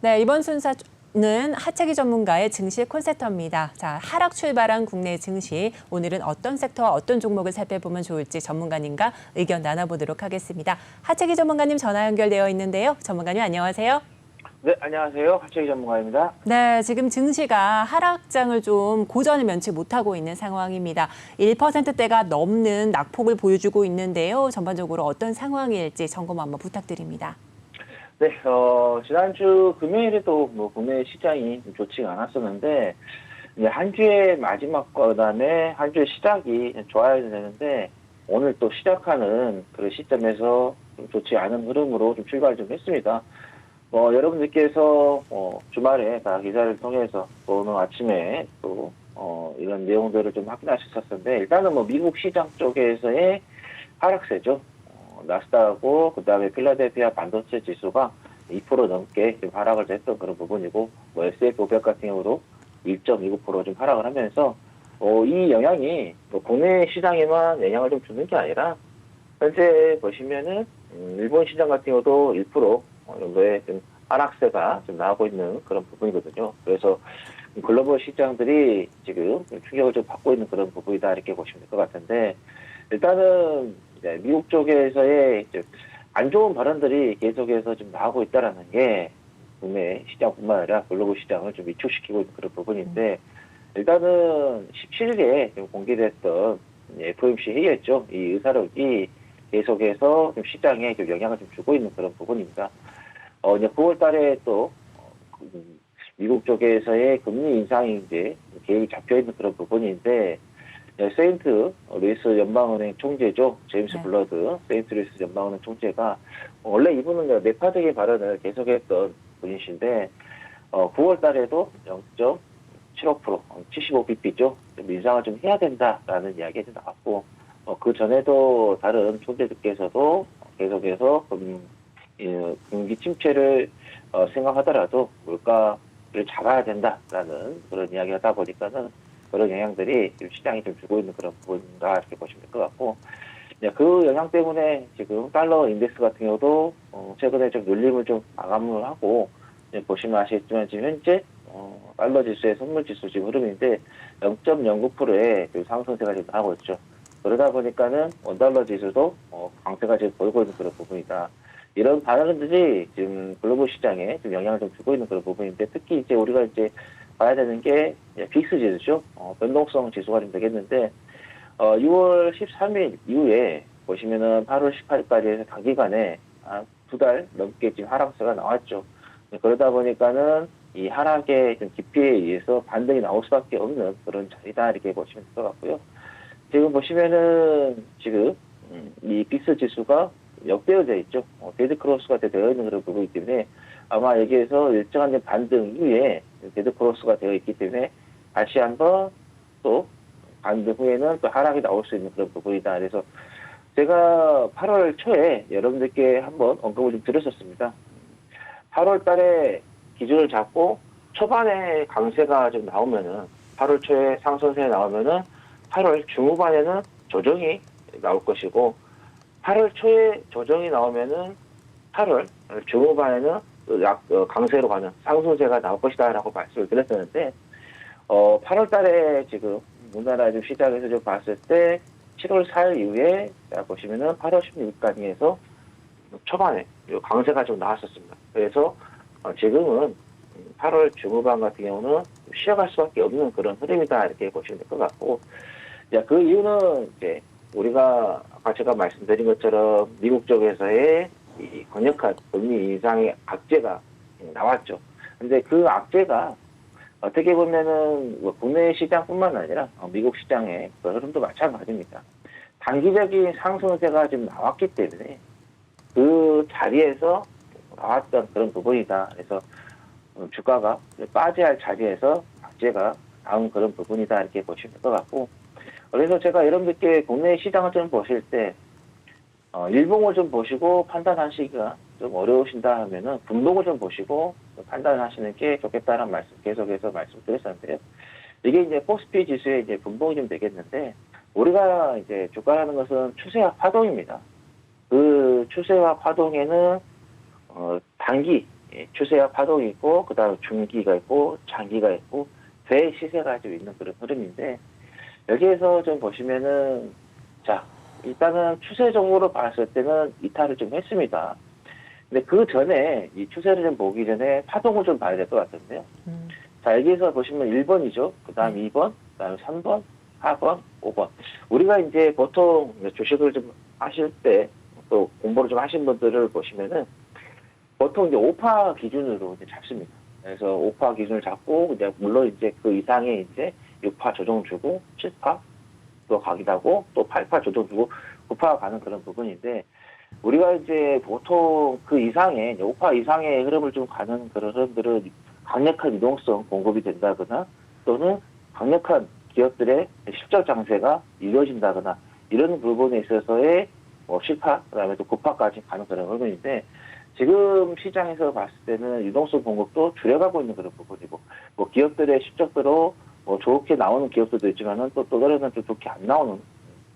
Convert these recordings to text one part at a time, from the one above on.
네, 이번 순서 는 하체기 전문가의 증시 콘셉터입니다. 자, 하락 출발한 국내 증시. 오늘은 어떤 섹터와 어떤 종목을 살펴보면 좋을지 전문가님과 의견 나눠보도록 하겠습니다. 하체기 전문가님 전화 연결되어 있는데요. 전문가님 안녕하세요. 네, 안녕하세요. 하체기 전문가입니다. 네, 지금 증시가 하락장을 좀 고전을 면치 못하고 있는 상황입니다. 1%대가 넘는 낙폭을 보여주고 있는데요. 전반적으로 어떤 상황일지 점검 한번 부탁드립니다. 네, 어, 지난주 금요일에도 뭐 국내 시장이 좀 좋지가 않았었는데, 이제 한 주의 마지막 그다음에 한 주의 시작이 좋아야 되는데, 오늘 또 시작하는 그런 시점에서 좀 좋지 않은 흐름으로 좀 출발 좀 했습니다. 뭐, 여러분들께서, 어, 주말에 다 기사를 통해서 또 오늘 아침에 또, 어, 이런 내용들을 좀 확인하셨을 텐데, 일단은 뭐 미국 시장 쪽에서의 하락세죠. 어, 나스닥하고 그다음에 필라델피아 반도체 지수가 2% 넘게 좀 하락을 했던 그런 부분이고 뭐 S&P 500 같은 경우도 1.29%좀 하락을 하면서 어, 이 영향이 뭐 국내 시장에만 영향을 좀 주는 게 아니라 현재 보시면은 음, 일본 시장 같은 경우도 1% 정도의 좀 하락세가 좀 나오고 있는 그런 부분이거든요. 그래서 글로벌 시장들이 지금 좀 충격을 좀 받고 있는 그런 부분이다 이렇게 보시면 될 것 같은데 일단은 이제 미국 쪽에서의 이제 안 좋은 발언들이 계속해서 좀 나오고 있다라는 게 국내 시장뿐만 아니라 글로벌 시장을 좀 위축시키고 있는 그런 부분인데 일단은 17일에 좀 공개됐던 FOMC 회의였죠. 이 의사록이 계속해서 좀 시장에 좀 영향을 좀 주고 있는 그런 부분입니다. 어, 이제 9월 달에 또, 어, 그 미국 쪽에서의 금리 인상이 이제 계획이 잡혀 있는 그런 부분인데, 네, 세인트 루이스 연방은행 총재죠. 제임스 네. 블러드, 세인트 루이스 연방은행 총재가, 원래 이분은 네파적인 발언을 계속했던 분이신데, 어, 9월 달에도 0.75%, 75bp죠. 좀 인상을 좀 해야 된다라는 이야기가 좀 나왔고, 어, 그 전에도 다른 총재들께서도 계속해서 금, 이, 경기 침체를 어, 생각하더라도 물가를 잡아야 된다라는 그런 이야기 하다 보니까는 그런 영향들이 지금 시장이 좀 주고 있는 그런 부분인가 이렇게 보시면 될 것 같고 네, 그 영향 때문에 지금 달러 인덱스 같은 경우도 어, 최근에 좀 눌림을 좀 마감을 하고 네, 보시면 아시겠지만 지금 현재 어, 달러 지수의 선물 지수 지금 흐름인데 0.09%의 그 상승세가 지금 나오고 있죠. 그러다 보니까는 원달러 지수도 어, 강세가 지금 보이고 있는 그런 부분이다. 이런 반응들이 지금 글로벌 시장에 좀 영향을 좀 주고 있는 그런 부분인데 특히 이제 우리가 이제 봐야 되는 게 빅스 지수죠. 어, 변동성 지수가 좀 되겠는데 어, 6월 13일 이후에 보시면은 8월 18일까지 해서 단기간에 한 두 달 넘게 지금 하락세가 나왔죠. 네, 그러다 보니까는 이 하락의 좀 깊이에 의해서 반등이 나올 수밖에 없는 그런 자리다 이렇게 보시면 될 것 같고요. 지금 보시면은 지금 음, 이 빅스 지수가 역대어져 있죠. 어, 데드 크로스가 되어 있는 그런 부분이기 때문에 아마 여기에서 일정한 반등 이후에 데드 크로스가 되어 있기 때문에 다시 한번 또 반등 후에는 또 하락이 나올 수 있는 그런 부분이다. 그래서 제가 8월 초에 여러분들께 한번 언급을 좀 드렸었습니다. 8월 달에 기준을 잡고 초반에 강세가 좀 나오면은 8월 초에 상승세 나오면은 8월 중후반에는 조정이 나올 것이고 8월 초에 조정이 나오면은 8월 중후반에는 약 어, 강세로 가는 상승세가 나올 것이다라고 말씀을 드렸었는데 어 8월 달에 지금 우리나라 좀 시장에서 좀 봤을 때 7월 4일 이후에 자 보시면은 8월 16일까지에서 초반에 요 강세가 좀 나왔었습니다. 그래서 어, 지금은 8월 중후반 같은 경우는 쉬어갈 수밖에 없는 그런 흐름이다 이렇게 보시면 될 것 같고 자, 그 이유는 이제 우리가 제가 말씀드린 것처럼 미국 쪽에서의 이 권역한 금리 인상의 악재가 나왔죠. 근데 그 악재가 어떻게 보면은 뭐 국내 시장뿐만 아니라 어, 미국 시장의 그 흐름도 마찬가지입니다. 단기적인 상승세가 좀 나왔기 때문에 그 자리에서 나왔던 그런 부분이다. 그래서 어, 주가가 빠져야 할 자리에서 악재가 나온 그런 부분이다. 이렇게 보시면 될 것 같고 그래서 제가 여러분들께 국내 시장을 좀 보실 때 어, 일봉을 좀 보시고 판단하시기가 좀 어려우신다 하면은 분봉을 좀 보시고 판단하시는 게 좋겠다는 말씀 계속해서 말씀드렸었는데요. 이게 이제 포스피 지수의 이제 분봉이 좀 되겠는데 우리가 이제 주가라는 것은 추세와 파동입니다. 그 추세와 파동에는 어, 단기 예, 추세와 파동이 있고 그다음에 중기가 있고 장기가 있고 대 시세가 좀 있는 그런 흐름인데 여기에서 좀 보시면은 자 일단은 추세적으로 봤을 때는 이탈을 좀 했습니다. 근데 그 전에 이 추세를 좀 보기 전에 파동을 좀 봐야 될 것 같은데요. 음, 자, 여기에서 보시면 1번이죠. 그 다음 네. 2번, 그 다음에 3번, 4번, 5번. 우리가 이제 보통 주식을 좀 하실 때, 또 공부를 좀 하신 분들을 보시면은, 보통 이제 5파 기준으로 이제 잡습니다. 그래서 5파 기준을 잡고, 이제 물론 이제 그 이상의 이제 6파 조정 주고, 7파 또 하고, 또 8파 조정 주고, 9파 가는 그런 부분인데, 우리가 이제 보통 그 이상의, 5파 이상의 흐름을 좀 가는 그런 흐름들은 강력한 유동성 공급이 된다거나 또는 강력한 기업들의 실적 장세가 이루어진다거나 이런 부분에 있어서의 뭐 실파 그다음에 또 고파까지 가는 그런 흐름인데 지금 시장에서 봤을 때는 유동성 공급도 줄여가고 있는 그런 부분이고 뭐 기업들의 실적대로 뭐 좋게 나오는 기업들도 있지만은 또 또 다른 또 좋게 안 나오는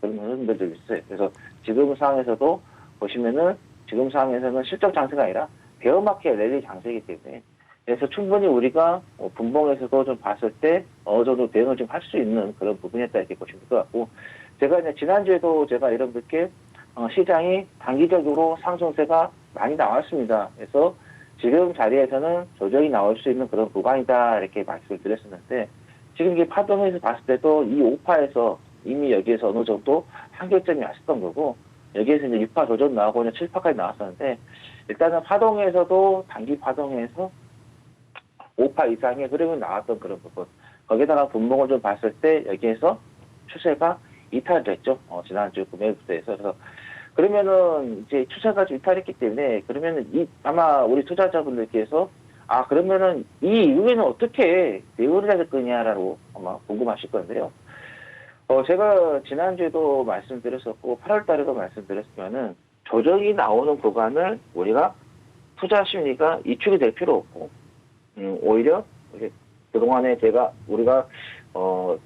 그런 흐름들도 있어요. 그래서 지금 상황에서도 보시면은 지금 상황에서는 실적 장세가 아니라 베어마켓 랠리 장세이기 때문에 그래서 충분히 우리가 어, 분봉에서도 좀 봤을 때 어느 정도 대응을 좀 할 수 있는 그런 부분이었다 이렇게 보시면 될 것 같고 제가 이제 지난주에도 제가 여러분들께 어, 시장이 단기적으로 상승세가 많이 나왔습니다. 그래서 지금 자리에서는 조정이 나올 수 있는 그런 구간이다 이렇게 말씀을 드렸었는데 지금 이게 파동에서 봤을 때도 이 5파에서 이미 여기에서 어느 정도 한계점이 왔었던 거고 여기에서 이제 6파 조정 나오고 이제 7파까지 나왔었는데 일단은 파동에서도 단기 파동에서 5파 이상의 흐름이 나왔던 그런 부분. 거기다가 분봉을 좀 봤을 때 여기에서 추세가 이탈됐죠. 어, 지난주 금요일부터 해서. 그래서 그러면은 이제 추세가 좀 이탈했기 때문에 그러면은 이 아마 우리 투자자분들께서 아 그러면은 이 이후에는 어떻게 대응을 해야 될 거냐라고 아마 궁금하실 건데요. 어 제가 지난주에도 말씀드렸었고 8월 달에도 말씀드렸지만은 조정이 나오는 구간을 우리가 투자 심리가 이축이 될 필요 없고 음, 오히려 그동안에 제가 우리가 어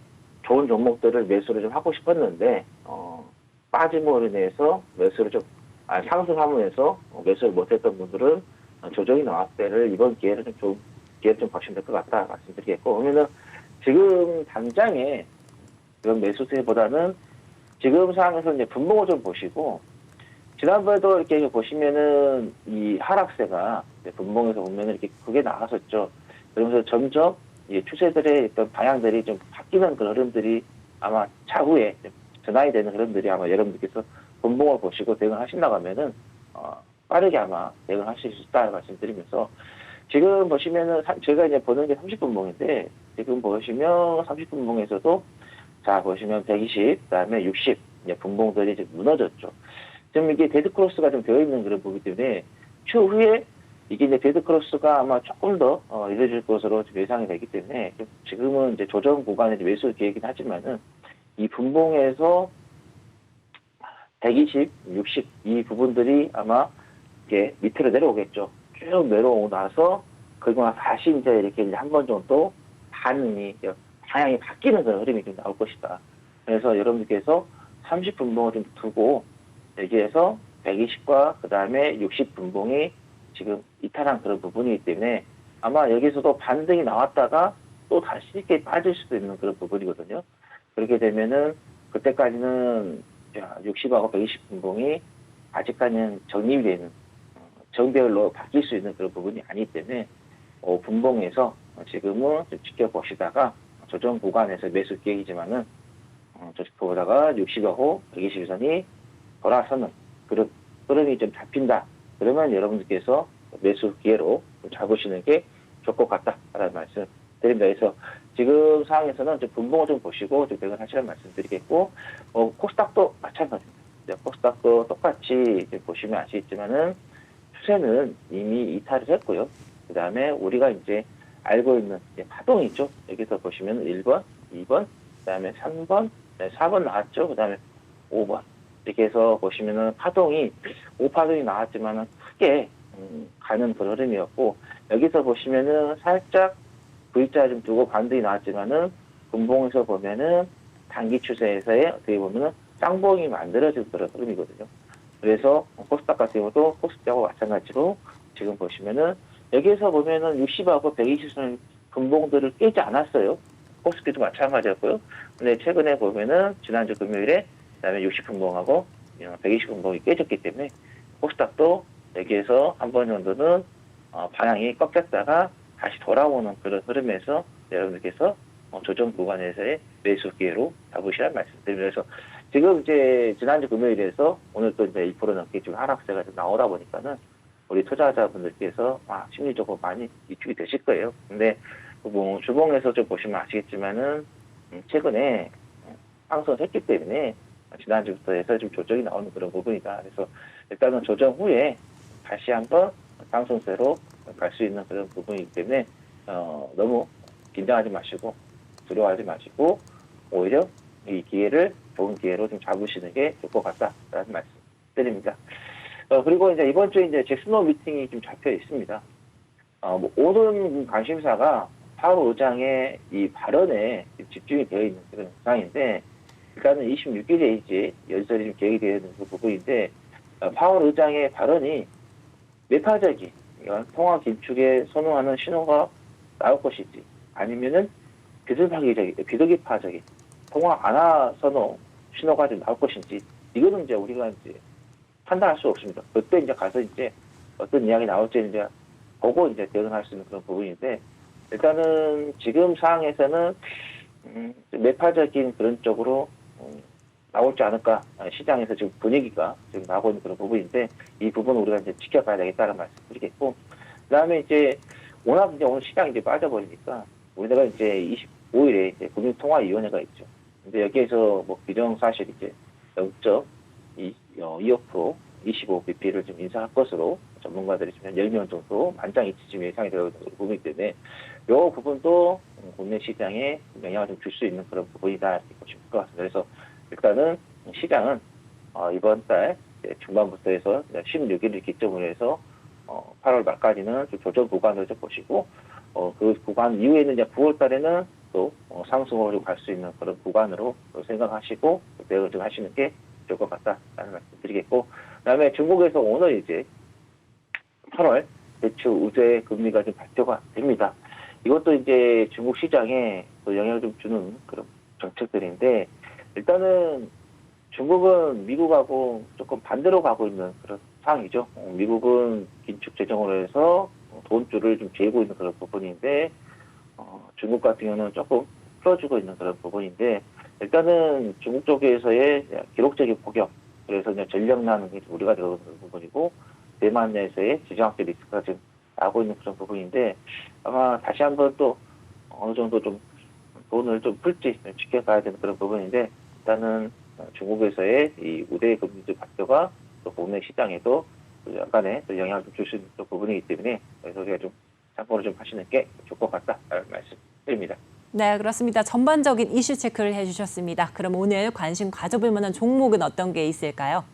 좋은 종목들을 매수를 좀 하고 싶었는데 어 빠짐으로 인해서 매수를 좀 아, 상승하면서 어, 매수를 못했던 분들은 어, 조정이 나왔을 때를 이번 기회를 좀, 좀 기회를 좀 보시면 될 것 같다 말씀드리겠고 그러면은 지금 당장에 그런 매수세보다는 지금 상황에서 이제 분봉을 좀 보시고 지난번에도 이렇게 보시면은 이 하락세가 분봉에서 보면 이렇게 크게 나갔었죠. 그러면서 점점 이 추세들의 어떤 방향들이 좀 바뀌는 그런 흐름들이 아마 차후에 좀 전환이 되는 흐름들이 아마 여러분들께서 분봉을 보시고 대응을 하신다고 하면은 어, 빠르게 아마 대응을 하실 수 있다 말씀드리면서 지금 보시면은 사- 제가 이제 보는 게 30분 봉인데 지금 보시면 30분 봉에서도 자 보시면 120 그다음에 60 이제 분봉들이 이제 무너졌죠. 지금 이게 데드 크로스가 좀 되어 있는 그런 부분이기 때문에 추후에 이게 이제 데드 크로스가 아마 조금 더 어, 이루어질 것으로 예상이 되기 때문에 좀 지금은 이제 조정 구간의 매수 계획이긴 하지만은 이 분봉에서 120, 60 이 부분들이 아마 이게 밑으로 내려오겠죠. 쭉 내려오고 나서 그리고 나서 다시 이제 이렇게 이제 한 번 정도 반응이 방향이 바뀌는 그런 흐름이 좀 나올 것이다. 그래서 여러분들께서 30분봉을 좀 두고 여기에서 120과 그 다음에 60분봉이 지금 이탈한 그런 부분이기 때문에 아마 여기서도 반등이 나왔다가 또 다시 이렇게 빠질 수도 있는 그런 부분이거든요. 그렇게 되면은 그때까지는 60하고 120분봉이 아직까지는 정립이 되는 어, 정배열로 바뀔 수 있는 그런 부분이 아니기 때문에 어, 분봉에서 지금은 좀 지켜보시다가 조정 구간에서 매수 계획이지만은 어, 저보다가 60하고 120선이 돌아서는 그런 흐름이 좀 잡힌다. 그러면 여러분들께서 매수 기회로 좀 잡으시는 게 좋을 것 같다라는 말씀 드립니다. 그래서 지금 상황에서는 좀 분봉을 좀 보시고 좀 대응을 하시라는 말씀 드리겠고, 어, 코스닥도 마찬가지입니다. 네, 코스닥도 똑같이 보시면 아시겠지만은 추세는 이미 이탈을 했고요. 그 다음에 우리가 이제 알고 있는 이제 파동이 있죠. 여기서 보시면 1번, 2번, 그 다음에 3번, 네, 4번 나왔죠. 그 다음에 5번. 이렇게 해서 보시면은 파동이, 5파동이 나왔지만은 크게 음, 가는 그런 흐름이었고, 여기서 보시면은 살짝 V자 좀 두고 반등이 나왔지만은, 분봉에서 보면은 단기 추세에서의 어떻게 보면은 쌍봉이 만들어진 그런 흐름이거든요. 그래서 코스닥 같은 경우도 코스닥과 마찬가지로 지금 보시면은 여기에서 보면은 60하고 120선 금봉들을 깨지 않았어요. 코스피도 마찬가지였고요. 근데 최근에 보면은 지난주 금요일에 그다음에 60 금봉하고 120 금봉이 깨졌기 때문에 코스닥도 여기에서 한 번 정도는 어, 방향이 꺾였다가 다시 돌아오는 그런 흐름에서 여러분들께서 어, 조정 구간에서의 매수 기회로 잡으시란. 그래서 지금 이제 지난주 금요일에서 오늘 또 이제 1% 넘게 지금 하락세가 좀 나오다 보니까는 우리 투자자분들께서 아, 심리적으로 많이 위축이 되실 거예요. 근데 뭐 주봉에서 좀 보시면 아시겠지만은 음, 최근에 상승을 했기 때문에 지난주부터 해서 좀 조정이 나오는 그런 부분이다. 그래서 일단은 조정 후에 다시 한번 상승세로 갈 수 있는 그런 부분이기 때문에 어, 너무 긴장하지 마시고 두려워하지 마시고 오히려 이 기회를 좋은 기회로 좀 잡으시는 게 좋을 것 같다라는 말씀 드립니다. 어, 그리고 이제 이번 주에 이제 잭스노 미팅이 좀 잡혀 있습니다. 어, 뭐 모든 관심사가 파월 의장의 이 발언에 집중이 되어 있는 그런 상황인데 일단은 26일에 이제 연설이 좀 계획이 되어 있는 그 부분인데 어, 파월 의장의 발언이 매파적인 통화 긴축에 선호하는 신호가 나올 것이지 아니면은 비둘기파적인 비둘기파적인 통화 안하 선호 신호가 좀 나올 것인지 이거는 이제 우리가 이제 판단할 수 없습니다. 그때 이제 가서 이제 어떤 이야기 나올지 이제 보고 이제 대응할 수 있는 그런 부분인데 일단은 지금 상황에서는 음, 좀 매파적인 그런 쪽으로 음, 나올지 않을까 아, 시장에서 지금 분위기가 지금 나오고 있는 그런 부분인데 이 부분은 우리가 이제 지켜봐야 되겠다는 말씀드리겠고 그다음에 이제 워낙 이제 오늘 시장이 이제 빠져버리니까 우리가 이제 25일에 이제 금융통화위원회가 있죠. 근데 여기에서 뭐 비정 사실 이제 0.25% 25bp를 좀 인상할 것으로 전문가들이 지금 10명 정도 만장일치 지금 예상이 되고 있는 부분이기 때문에 이 부분도 국내 시장에 영향을 좀 줄 수 있는 그런 부분이다 이렇게 보시면 될 것 같습니다. 그래서 일단은 시장은 어, 이번 달 중반부터 해서 16일을 기점으로 해서 어, 8월 말까지는 좀 조정 구간을 좀 보시고 어, 그 구간 이후에는 이제 9월 달에는 또 어, 상승으로 갈 수 있는 그런 구간으로 또 생각하시고 대응을 좀 하시는 게 좋을 것 같다라는 말씀 드리겠고 그다음에 중국에서 오늘 이제 8월 대출 우대 금리가 좀 발표가 됩니다. 이것도 이제 중국 시장에 또 영향을 좀 주는 그런 정책들인데 일단은 중국은 미국하고 조금 반대로 가고 있는 그런 상황이죠. 어, 미국은 긴축 재정으로 해서 돈줄을 좀 재고 있는 그런 부분인데 어, 중국 같은 경우는 조금 풀어주고 있는 그런 부분인데 일단은 중국 쪽에서의 기록적인 폭격 그래서 이제 전력난이 우리가 들어오는 부분이고 대만 내에서의 지정학적 리스크가 지금 나오고 있는 그런 부분인데 아마 다시 한번 또 어느 정도 좀 돈을 좀 풀지 지켜봐야 되는 그런 부분인데 일단은 중국에서의 이 우대 금리제 발표가 또 국내 시장에도 또 약간의 또 영향을 좀 줄 수 있는 또 부분이기 때문에 그래서 우리가 좀 참고를 좀 하시는 게 좋을 것 같다라는 말씀드립니다. 네, 그렇습니다. 전반적인 이슈 체크를 해주셨습니다. 그럼 오늘 관심 가져볼 만한 종목은 어떤 게 있을까요?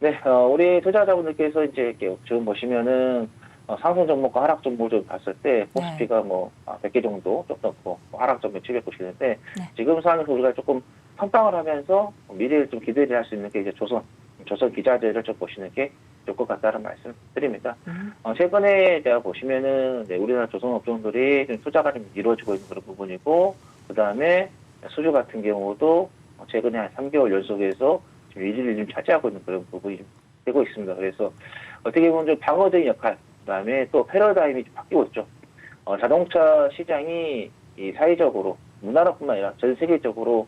네, 어, 우리 투자자분들께서 이제 이렇게 지금 보시면은 어, 상승 종목과 하락 종목을 좀 봤을 때 코스피가 뭐 아, 100개 정도 좀 넘고 뭐 하락 종목 790인데 네. 지금 상황에서 우리가 조금 선방을 하면서 미래를 좀 기대를 할 수 있는 게 이제 조선 조선 기자재를 좀 보시는 게 좋을 것 같다는 말씀 드립니다. 음. 어, 최근에 제가 보시면은 네, 우리나라 조선 업종들이 좀 투자가 좀 이루어지고 있는 그런 부분이고 그 다음에 수주 같은 경우도 어, 최근에 한 3개월 연속에서 지금 1위를 좀 차지하고 있는 그런 부분이 좀 되고 있습니다. 그래서 어떻게 보면 좀 방어적인 역할, 그 다음에 또 패러다임이 좀 바뀌고 있죠. 어, 자동차 시장이 이 사회적으로 우리나라뿐만 아니라 전 세계적으로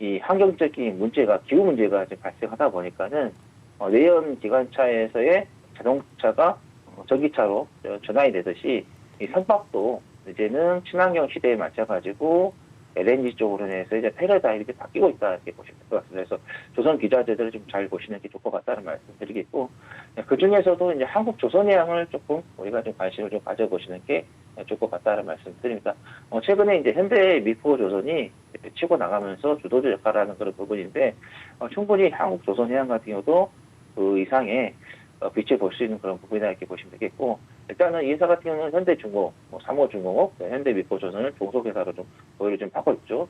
이 환경적인 문제가 기후 문제가 지금 발생하다 보니까는 어, 내연 기관차에서의 자동차가 어, 전기차로 어, 전환이 되듯이 이 선박도 이제는 친환경 시대에 맞춰가지고 LNG 쪽으로 해서 이제 패러다임이 이렇게 바뀌고 있다 이렇게 보시면 될 것 같습니다. 그래서 조선 기자재들을 좀 잘 보시는 게 좋을 것 같다는 말씀 드리겠고 그 중에서도 이제 한국 조선해양을 조금 우리가 좀 관심을 좀 가져보시는 게 좋을 것 같다는 말씀 드립니다. 어, 최근에 이제 현대 미포 조선이 치고 나가면서 주도적 역할을 하는 그런 부분인데 어, 충분히 한국 조선해양 같은 경우도 그 이상의 어, 빛을 볼 수 있는 그런 부분이다 이렇게 보시면 되겠고 일단은 이 회사 같은 경우는 현대중공, 뭐 삼호중공업, 네, 현대미포조선을 종속회사로 좀 보유를 좀 하고 있죠.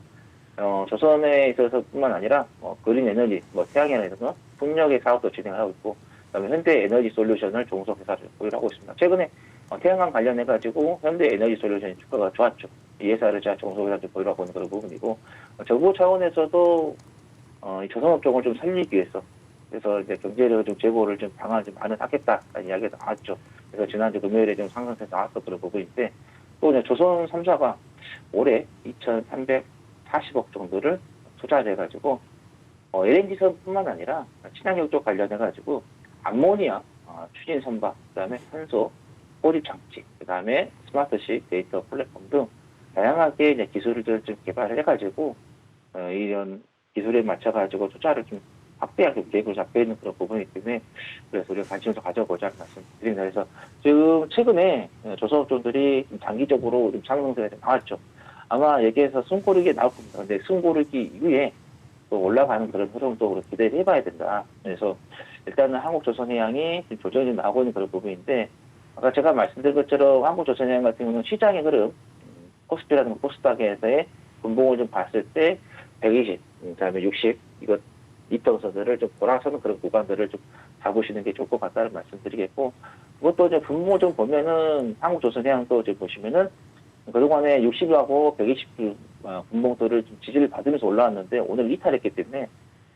어, 조선에 있어서뿐만 아니라 뭐 그린 에너지, 뭐 태양에너지, 풍력의 사업도 진행하고 있고, 그다음에 현대 에너지 솔루션을 종속회사로 보유를 하고 있습니다. 최근에 어, 태양광 관련해 가지고 현대 에너지 솔루션이 주가가 좋았죠. 이 회사를 제가 좀 보이라고 보는 그런 부분이고 어, 정부 차원에서도 어, 이 조선업 종을 좀 살리기 위해서 그래서 이제 경제를 좀 재고를 좀 방안을 좀 마련하겠다라는 이야기가 나왔죠. 그래서 지난주 금요일에 좀 상승세 나왔던 그런 부분인데 또 이제 조선 3사가 올해 2,340억 정도를 투자를 해가지고 어, LNG선뿐만 아니라 친환경 쪽 관련해 가지고 암모니아 어, 추진 선박, 그다음에 산소 포립 장치, 그다음에 스마트식 데이터 플랫폼 등 다양하게 이제 기술을 좀 개발을 해가지고 어, 이런 기술에 맞춰 가지고 투자를 좀 확대하게 계획을 잡혀 있는 그런 부분이기 때문에 그래서 우리가 관심을 좀 가져보자 는 말씀 드립니다. 그래서 지금 최근에 어, 조선업종들이 좀 상승세가 좀 나왔죠. 아마 여기에서 숨고르기 나올 겁니다. 근데 숨고르기 이후에 또 올라가는 그런 흐름도 우리 기대를 해봐야 된다. 그래서 일단은 한국조선해양이 조정이 좀 나오고 있는 그런 부분인데 아까 제가 말씀드린 것처럼 한국조선해양 같은 경우는 시장의 흐름, 음, 코스피라든가 코스닥에서의 분봉을 좀 봤을 때 120, 음, 그다음에 60 이거 이평선들을 좀 돌아서는 그런 구간들을 좀 잡으시는 게 좋을 것 같다는 말씀드리겠고 그것도 이제 분모 좀 보면은 한국조선해양도 이제 보시면은 그동안에 60하고 120 어, 분봉들을 좀 지지를 받으면서 올라왔는데 오늘 이탈했기 때문에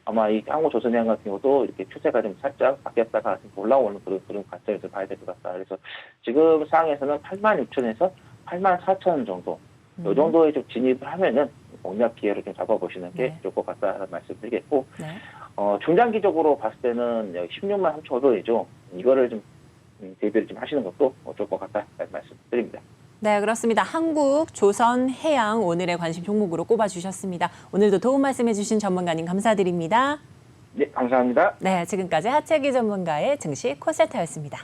아마 이 한국조선해양 같은 경우도 이렇게 추세가 좀 살짝 바뀌었다가 좀 올라오는 그런 그런 관점에서 봐야 될 것 같다. 그래서 지금 상황에서는 8만 6천에서 8만 4천 정도 이 정도에 좀 진입을 하면은 공략 기회를 좀 잡아보시는 게 네. 좋을 것 같다는 말씀드리겠고 네. 어, 중장기적으로 봤을 때는 여기 16만 3,500원이죠. 이거를 좀 음, 대비를 좀 하시는 것도 좋을 것 같다는 말씀드립니다. 네, 그렇습니다. 한국 조선 해양 오늘의 관심 종목으로 꼽아주셨습니다. 오늘도 도움 말씀해주신 전문가님 감사드립니다. 네, 감사합니다. 네, 지금까지 하채기 전문가의 증시 콘센터였습니다.